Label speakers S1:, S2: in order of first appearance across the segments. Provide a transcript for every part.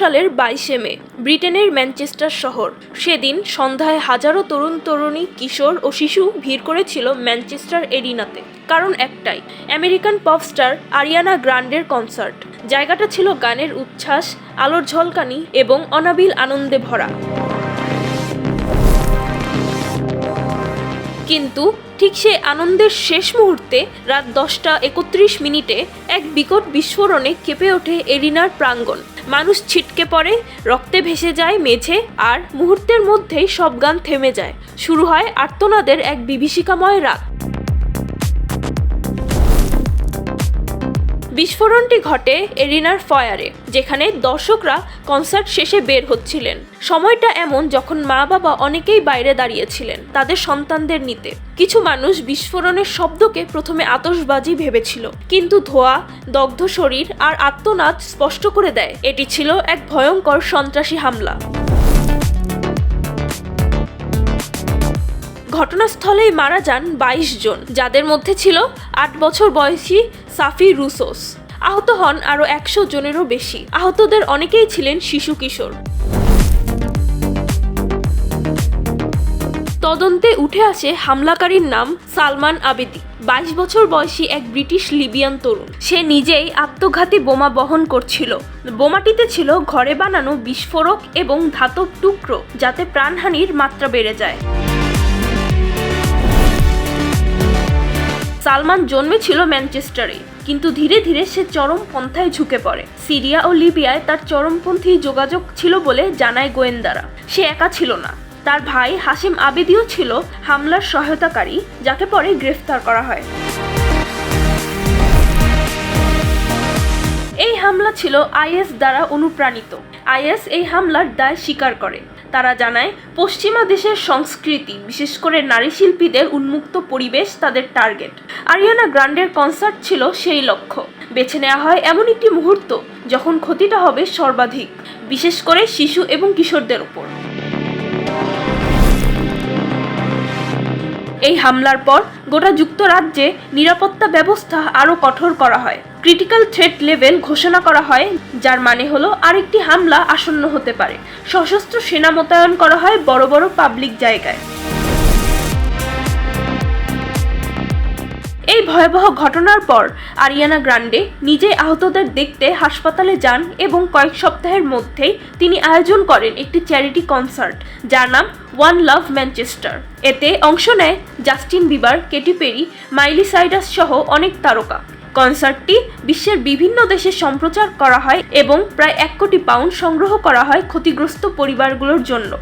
S1: সালের বাইশে মে, ব্রিটেনের ম্যানচেস্টার শহর। সেদিন সন্ধ্যায় হাজারো তরুণ তরুণী, কিশোর ও শিশু ভিড় করেছিল ম্যানচেস্টার এরিনাতে। কারণ একটাই, আমেরিকান পপ স্টার আরিয়ানা গ্রান্ডের কনসার্ট। জায়গাটা ছিল গানের উচ্ছ্বাস, আলোর ঝলকানি এবং অনাবিল আনন্দে ভরা। কিন্তু ঠিক সে আনন্দের শেষ মুহূর্তে রাত দশটা একত্রিশ মিনিটে এক বিকট বিস্ফোরণে কেঁপে ওঠে এরিনার প্রাঙ্গণ। মানুষ ছিটকে পড়ে, রক্তে ভেসে যায় মেঝে আর মুহূর্তের মধ্যেই সব গান থেমে যায়। শুরু হয় আর্তনাদের এক বিভীষিকাময় রাত। বিস্ফোরণটি ঘটে এরিনার ফয়ারে, যেখানে দর্শকরা কনসার্ট শেষে বের হচ্ছিলেন। সময়টা এমন যখন মা বাবা অনেকেই বাইরে দাঁড়িয়েছিলেন তাদের সন্তানদের নিতে। কিছু মানুষ বিস্ফোরণের শব্দকে প্রথমে আতসবাজি ভেবেছিল, কিন্তু ধোয়া, দগ্ধ শরীর আর আত্মনাদ স্পষ্ট করে দেয়, এটি ছিল এক ভয়ঙ্কর সন্ত্রাসী হামলা। ঘটনাস্থলেই মারা যান বাইশ জন, যাদের মধ্যে ছিল আট বছর বয়সী সাফি রুসোস। আহত হন আরও একশো জনেরও বেশি। আহতদের অনেকেই ছিলেন শিশু কিশোর। তদন্তে উঠে আসে হামলাকারীর নাম সালমান আবেদি। বাইশ বছর বয়সী এক ব্রিটিশ লিবিয়ান তরুণ। সে নিজেই আত্মঘাতী বোমা বহন করছিল। বোমাটিতে ছিল ঘরে বানানো বিস্ফোরক এবং ধাতব টুকরো, যাতে প্রাণহানির মাত্রা বেড়ে যায়। সালমান জন্মেছিল ম্যানচেস্টারে, কিন্তু ধীরে ধীরে সে চরম পন্থায় ঝুঁকে পড়ে। সিরিয়া ও লিবিয়ায় তার চরমপন্থী যোগাযোগ ছিল বলে জানায় গোয়েন্দারা। সে একা ছিল না। তার ভাই হাসিম আবেদিও ছিল হামলার সহায়তাকারী, যাকে পরে গ্রেফতার করা হয়। এই হামলা ছিল আইএস দ্বারা অনুপ্রাণিত। আইএস এই হামলার দায় স্বীকার করে। তারা জানায়, পশ্চিমা দেশের সংস্কৃতি, বিশেষ করে নারী শিল্পীদের উন্মুক্ত পরিবেশ তাদের টার্গেট। আরিয়ানা গ্রান্ডের কনসার্ট ছিল সেই লক্ষ্য। বেছে নেওয়া হয় এমন একটি মুহূর্ত যখন ক্ষতিটা হবে সর্বাধিক, বিশেষ করে শিশু এবং কিশোরদের উপর। এই হামলার পর গোটা যুক্তরাজ্যে নিরাপত্তা ব্যবস্থা আরও কঠোর করা হয়। ক্রিটিক্যাল থ্রেট লেভেল ঘোষণা করা হয়, যার মানে হলো আরেকটি হামলা আসন্ন হতে পারে। সশস্ত্র সেনা মোতায়েন করা হয় বড় বড় পাবলিক জায়গায়। এই ভয়াবহ ঘটনার পর আরিয়ানা গ্রান্ডে নিজে আহতদের দেখতে হাসপাতালে যান এবং কয়েক সপ্তাহের মধ্যেই তিনি আয়োজন করেন একটি চ্যারিটি কনসার্ট যার নাম ওয়ান লাভ ম্যানচেস্টার এতে অংশ নেয় Justin Bieber, Katy Perry, Miley Cyrus সহ অনেক তারকা। কনসার্টটি বিশ্বের বিভিন্ন দেশে সম্প্রচার করা হয় এবং প্রায় এক কোটি পাউন্ড সংগ্রহ করা হয় ক্ষতিগ্রস্ত পরিবারগুলোর জন্য।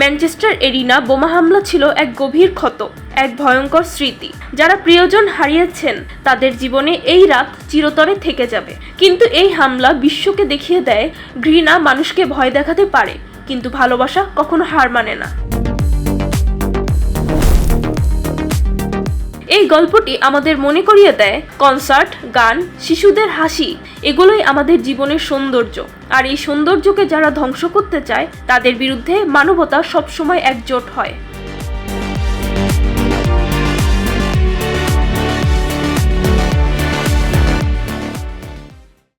S1: ম্যানচেস্টার এরিনা বোমা হামলা ছিল এক গভীর ক্ষত, এক ভয়ঙ্কর স্মৃতি। যারা প্রিয়জন হারিয়েছেন, তাদের জীবনে এই রাত চিরতরে থেকে যাবে। কিন্তু এই হামলা বিশ্বকে দেখিয়ে দেয়, ঘৃণা মানুষকে ভয় দেখাতে পারে। কিন্তু ভালোবাসা কখনো হার মানে না। এই গল্পটি আমাদের মনে করিয়ে দেয় কনসার্ট, গান, শিশুদের হাসি, এগুলোই আমাদের জীবনের সৌন্দর্য। আর এই সৌন্দর্যকে যারা ধ্বংস করতে চায়, তাদের বিরুদ্ধে মানবতা সবসময় একজোট হয়।